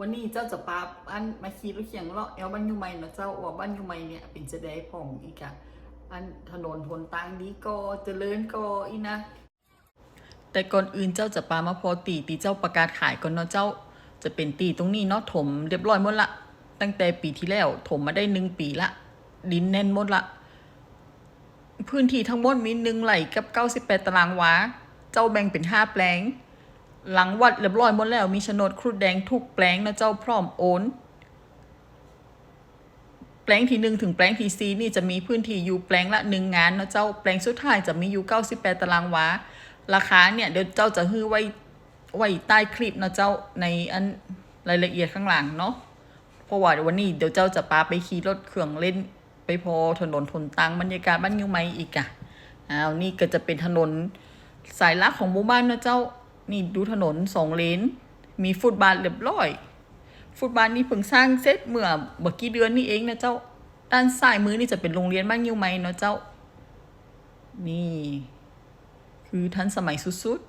วันนี้เจ้าจะปาอันมาขี่รถเขียงเลาะแอวบ้านยูไมเนาะเจ้าว่าบ้านยูไมเนี่ยเป็นจะได้ผ่องอีกอะอันถนนหนทางนี้ก็เจริญก็อีนะ แต่ก่อนอื่นเจ้าจะปามาพอตีตีเจ้าประกาศขายก่อนเนาะเจ้าจะเป็นตีตรงนี้เนาะถมเรียบร้อยหมดละ ตั้งแต่ปีที่แล้วถมมาได้หนึ่งปีละ ดินแน่นหมดละ พื้นที่ทั้งหมดมีหนึ่งไหลกับเก้าสิบแปดตารางวา เจ้าแบ่งเป็นห้าแปลง หลังวัดเรียบร้อยหมดแล้ว มีโฉนดครุฑแดงทุกแปลงนะเจ้าพร้อมโอนแปลงที่หนึ่งถึงแปลงที่สี่นี่จะมีพื้นที่อยู่แปลงละหนึ่งงานนะเจ้าแปลงสุดท้ายจะมีอยู่เก้าสิบแปดตารางวาราคาเนี่ยเดี๋ยวเจ้าจะฮื้อไว้ไว้ใต้คลิปนะเจ้าในอันรายละเอียดข้างหลังเนาะเพราะว่าวันนี้เดี๋ยวเจ้าจะปาไปขี่รถเครื่องเล่นไปพอถนนทนตังบรรยากาศบ้านยูไมอีกอะอ้าวนี่ก็จะเป็นถนนสายลักของหมู่บ้านนะเจ้า นี่ดูถนนสองเลน มีฟุตบาทเรียบร้อย ฟุตบาทนี่เพิ่งสร้างเสร็จเมื่อเมื่อกี้เดือนนี่เองนะเจ้า ด้านซ้ายมือนี่จะเป็นโรงเรียนบ้านยูไหมเนาะเจ้า นี่ คือทันสมัยสุด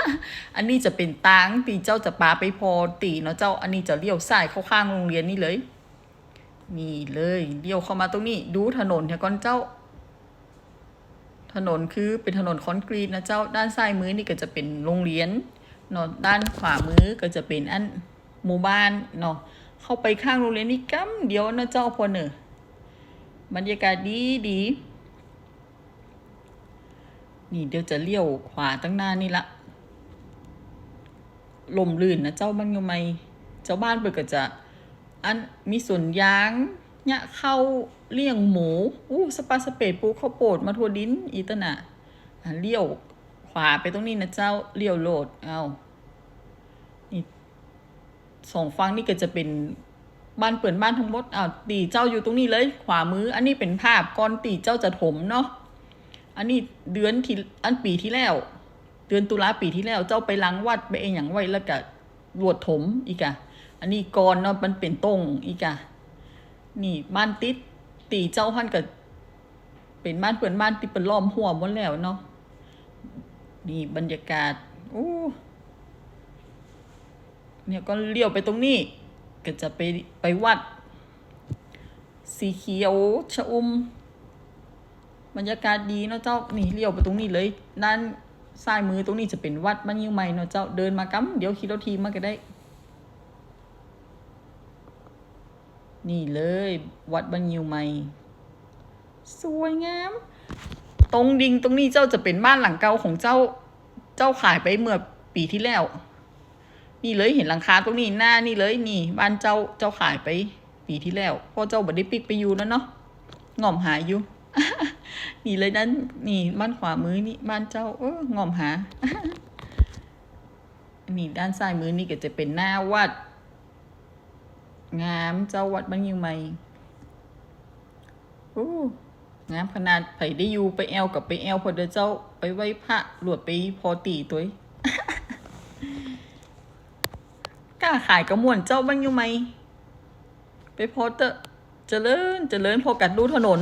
ๆ อันนี้จะเป็นตางตีเจ้าจะปาไปพอตีเนาะเจ้า อันนี้จะเลี้ยวซ้ายเข้าข้างโรงเรียนนี่เลย นี่เลยเลี้ยวเข้ามาตรงนี้ ดูถนนเนี่ยก่อนเจ้า ถนนคือเป็นถนนคอนกรีตนะเจ้าด้านซ้ายมือนี่ก็จะเป็นโรงเรียนเนาะด้านขวามือก็จะเป็นอันหมู่บ้านเนาะเข้าไปข้างโรงเรียนนี่กัมเดียวนะเจ้าพอเนอะบรรยากาศดีดีนี่เดี๋ยวจะเลี้ยวขวาตั้งหน้านี่ละลมลื่นนะเจ้าบ้านยังไงเจ้าบ้านเปิดก็จะอันมีสวนยาง เนี่ยเข้าเลี้ยงหมูอู้สปาสเปดปูข้าวโพดมาทัวดินอีตนะอะเลี้ยวขวาไปตรงนี้นะเจ้าเลี้ยวโลดเอานี่สองฝั่งนี่ก็จะเป็นบ้านเปิดบ้านทั้งหมดอ้าวตีเจ้าอยู่ตรงนี้เลย ขวามือ อันนี้เป็นภาพก่อนตีเจ้าจะถมเนาะอันนี้เดือนที่อันปีที่แล้ว เดือนตุลาปีที่แล้วเจ้าไปล้างวัดไปเองอย่างไว้แล้วก็รวดถมอีกอะอันนี้ก่อนเนาะมันเป็นตรงอีกอะ นี่บ้านติดตีเจ้าพันกับเป็นบ้านเปิดบ้านติดเป็นล้อมหัวหมดแล้วเนาะนี่บรรยากาศโอ้เนี่ยก็เลี้ยวไปตรงนี้ ก็จะไปไปวัด สีเขียวชะอุมบรรยากาศดีเนาะเจ้านี่เลี้ยวไปตรงนี้เลยด้านซ้ายมือตรงนี้จะเป็นวัดบ้านยิ้วใหม่เนาะเจ้าเดินมากำเดี๋ยวขี่รถทีมมาก็ได้ นี่เลย วัดบ้านยิ้วใหม่ สวยงาม ตรงดิงตรงนี้เจ้าจะเป็นบ้านหลังเก่าของเจ้า เจ้าขายไปเมื่อปีที่แล้ว นี่เลยเห็นหลังคาตรงนี้หน้านี่เลยนี่ บ้านเจ้าเจ้าขายไป ปีที่แล้วพ่อเจ้าบัดได้ปิกไปอยู่แล้วเนาะง่อมหาอยู่นี่เลยนั้นนี่บ้านขวามือนี่บ้านเจ้า เอองอมหานี่ด้านซ้ายมือนี่ก็จะเป็นหน้าวัด งามเจ้าวัดบ้านยิงใหม่โอ้งามขนาดไผได้อยู่ไปแอลกับไปแอลพอเดอเจ้าไปไหว้พระหลวดไปพอตีตัวกล้าขายกระมวนเจ้าบ้านยู่ไหมไปพอเตอะเจริญเจริญพอกัดดูถนน